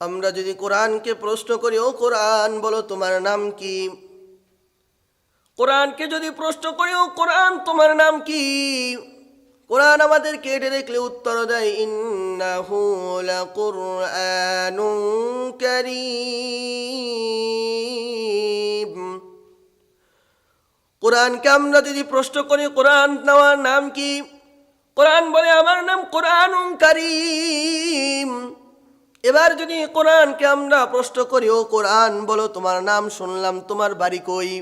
আমরা যদি কোরআনকে প্রশ্ন করি, ও কোরআন, বলো তোমার নাম কি? কোরআনকে যদি প্রশ্ন করি, ও কোরআন, তোমার নাম কি? কোরআন আমাদের কেটে দেখলে উত্তর দেয়, ইন্নাহু লাকুরআনুন কোরআনকে আমরা যদি প্রশ্ন করি, কোরআন নেওয়ার নাম কি? কোরআন বলে, আমার নাম কোরআন কারিম। এবার যদি কোরআনকে আমরা প্রশ্ন করি, ও কোরআন, বলো তোমার নাম শুনলাম, তোমার বাড়ি কই?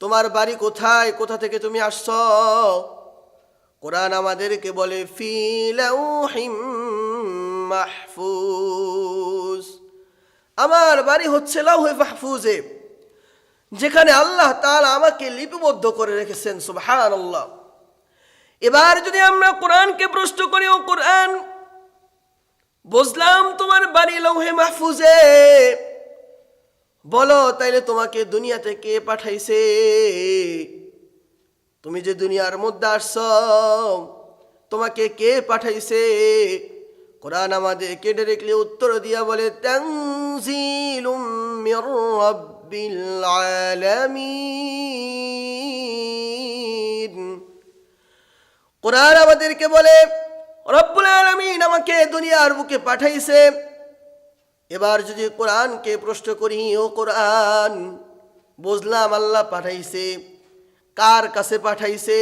তোমার বাড়ি কোথায়? কোথা থেকে তুমি আসছ? কোরআন আমাদেরকে বলে মাহফুজ। আমার বাড়ি হচ্ছে লাউহে মাহফুজে, যেখানে আল্লাহ তাআলা আমাকে লিপিবদ্ধ করে রেখেছেন সুবহান আল্লাহ এবার যদি আমরা কোরআনকে প্রশ্ন করি, ও কোরআন বুঝলাম তোমার বাড়ি লৌহে মাহফুজে। বলো, তাইলে তোমাকে দুনিয়াতে কে পাঠাইছে? তুমি যে দুনিয়ার মধ্যে আসছ, তোমাকে কে পাঠাইছে? কোরআন আমাদের কেটে রেখলে উত্তর দিয়া বলে কোরআন আমাদেরকে বলে রব্বুল আলামিন আমাকে দুনিয়ার বুকে পাঠাইছে। এবার যদি কোরআনকে প্রশ্ন করি, ও কোরআন, বুঝলাম আল্লাহ পাঠাইছে, কার কাছে পাঠাইছে?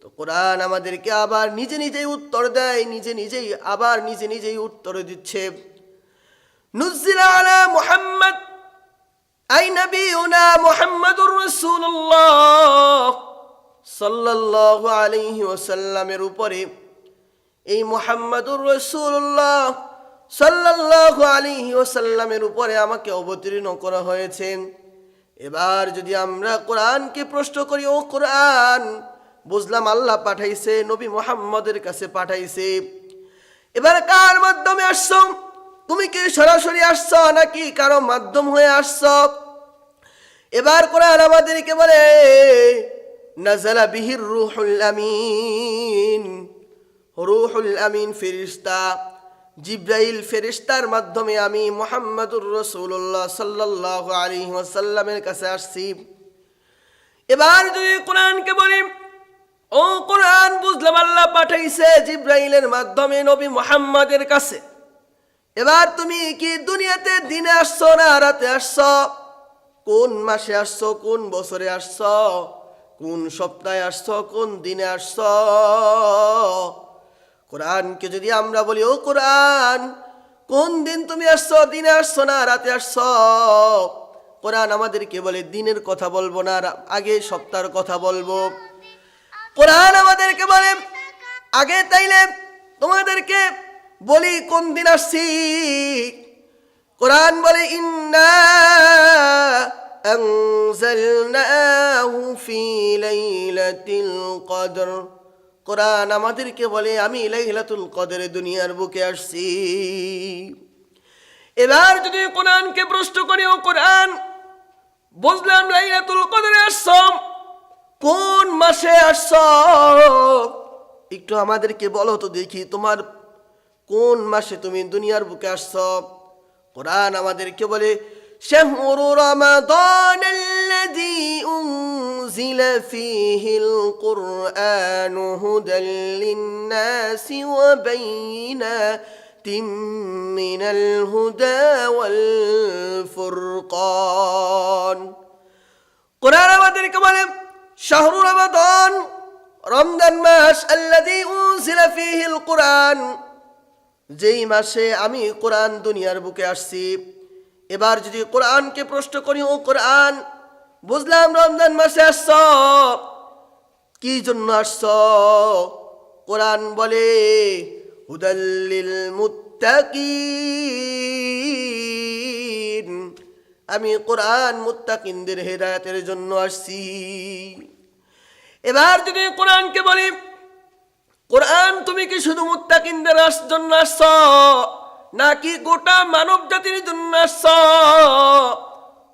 তো কোরআন আমাদেরকে আবার নিজে নিজেই উত্তর দেয়, নিজে নিজেই, আবার নিজে নিজেই উত্তর দিচ্ছে। নুজিলা মুহাম্মদ, আই নবীনা মুহাম্মাদুর রাসূলুল্লাহ, সাল্লাল্লাহু আলাইহি ওয়াসাল্লামের উপরে এই মুহাম্মাদুর রাসূলুল্লাহ সাল্লাল্লাহু আলাইহি ওয়াসাল্লামের উপরে আমাকে অবতীর্ণ করা হয়েছে এবার যদি আমরা কোরআনকে প্রশ্ন করি, ও কোরআন, বুঝলাম আল্লাহ পাঠাইছে, নবী মোহাম্মদের কাছে পাঠাইছে। এবার কার মাধ্যমে আসছো? তুমি কি সরাসরি আসছো নাকি কারও মাধ্যম হয়ে আসছ? এবার কোরআন আমাদেরকে বলে, নাজালা বিহির রুহুল আমিন। রুহুল আমিন ফেরিস্তা, জিব্রাইল ফেরিস্তার মাধ্যমে আমি মোহাম্মদুর রসুল্লাহ সাল্লাহ আলী ওয়াসাল্লামের কাছে আসছি। এবার যদি কোরআনকে বলি, ও কোরআন বুঝলাম আল্লাহ পাঠাইছে জিব্রাইলের মাধ্যমে নবী মোহাম্মদের কাছে। এবার তুমি কি দুনিয়াতে দিনে আসছো না রাতে আসছো? কোন মাসে আসছো, কোন বছরে আসছো? কোন সপ্তাহে আসছো, কোন দিনে আসছো? কোরআনকে যদি আমরা বলি, ও কোরআন, কোন দিন তুমি আসছো? দিনে আসছো না? রাতে আসছো? কোরআন আমাদেরকে বলে, দিনের কথা বলব না আগে সপ্তাহের কথা বলব। কোরআন আমাদেরকে বলে, আগে তাইলে তোমাদেরকে বলি কোন দিন আসছি? কোরআন বলে, ইন্না কোরআন আমাদেরকে বলে, আমি লাইলাতুল কদরে দুনিয়ার বুকে আসছি। এবার যদি কোরআনকে প্রশ্ন করি, ও কোরআন, বুঝলাম লাইলাতুল কদরে আসছম কোন মাসে আসছ? একটু আমাদেরকে বলো তো দেখি, তোমার কোন মাসে তুমি দুনিয়ার বুকে আসছ? কোরআন আমাদেরকে বলে, শেহরু রমাদান أنزل فيه القرآن هدى للناس وبينات من الهدى والفرقان কোরআন আমাদেরকে বলে শাহরু রমাদান রমজান মাস আল্লাযী উনজিলা ফীহিল কোরআন যেই মাসে আমি কোরআন দুনিয়ার বুকে আসছি এবার যদি কোরআনকে প্রশ্ন করি ও কোরআন বুঝলাম রমজান মাসে আসছ? কি জন্য আসছ? কোরআন বলে হুদাল্লিল মুত্তাকিন। আমি কোরআন মুত্তাকিনদের হেদায়তের জন্য আসছি। এবার যদি কোরআনকে বলি, কোরআন, তুমি কি শুধু মুত্তাকিনদের জন্য আসছ? নাকি গোটা মানব জাতির জন্য আসছ?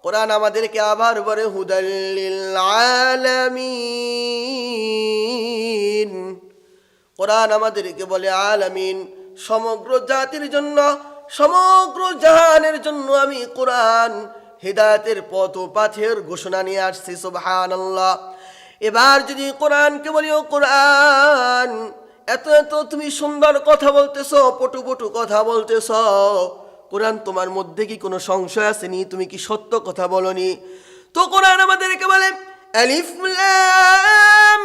কোরআন আমাদেরকে আবার বলে, হুদাল্লিল আলামিন। কোরআন আমাদেরকে বলে, আলামিন, সমগ্র জাতির জন্য, সমগ্র জাহানের জন্য আমি কোরআন হেদায়তের পথ ও পাথের ঘোষণা নিয়ে আসছি সুবহান এবার যদি কোরআনকে বলি, ও কোরআন, এত এত তুমি সুন্দর কথা বলতেছ, পটু পটু কথা বলতেছ কোরআন তোমার মধ্যে কি কোনো সংশয় আসেনি তুমি কি সত্য কথা বলনি তো কোরআন আমাদেরকে বলে আলিফ লাম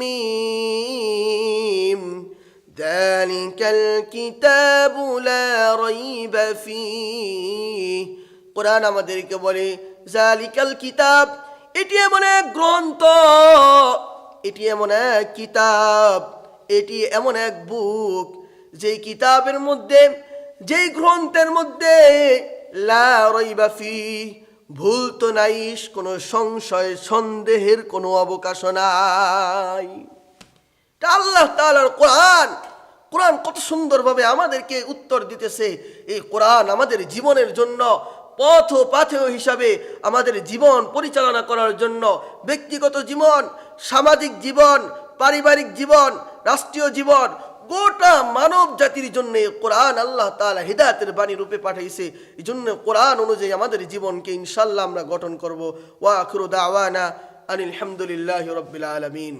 মিম ذلك الكتاب لا ريب فيه কোরআন আমাদেরকে বলে জালিকাল কিতাব এটি এমন এক গ্রন্থ এটি এমন এক কিতাব এটি এমন এক বুক যেই কিতাবের মধ্যে, যেই গ্রন্থের মধ্যে ভুল তো নাই, কোনো সংশয়, সন্দেহের কোনো অবকাশ নাই। আল্লাহ কোরআন কোরআন কত সুন্দরভাবে আমাদেরকে উত্তর দিতেছে। এই কোরআন আমাদের জীবনের জন্য পথ পাথেয় হিসাবে আমাদের জীবন পরিচালনা করার জন্য ব্যক্তিগত জীবন, সামাজিক জীবন, পারিবারিক জীবন, রাষ্ট্রীয় জীবন গোটা মানব জাতির জন্য কোরআন আল্লাহ তালা হিদায়তের বাণী রূপে পাঠাইছে। এই জন্য কোরআন অনুযায়ী আমাদের জীবনকে ইনশাল্লাহ আমরা গঠন করব। ওয়া আখরুদা আওয়ানা আনিল হামদুলিল্লাহ রবিল আলামিন।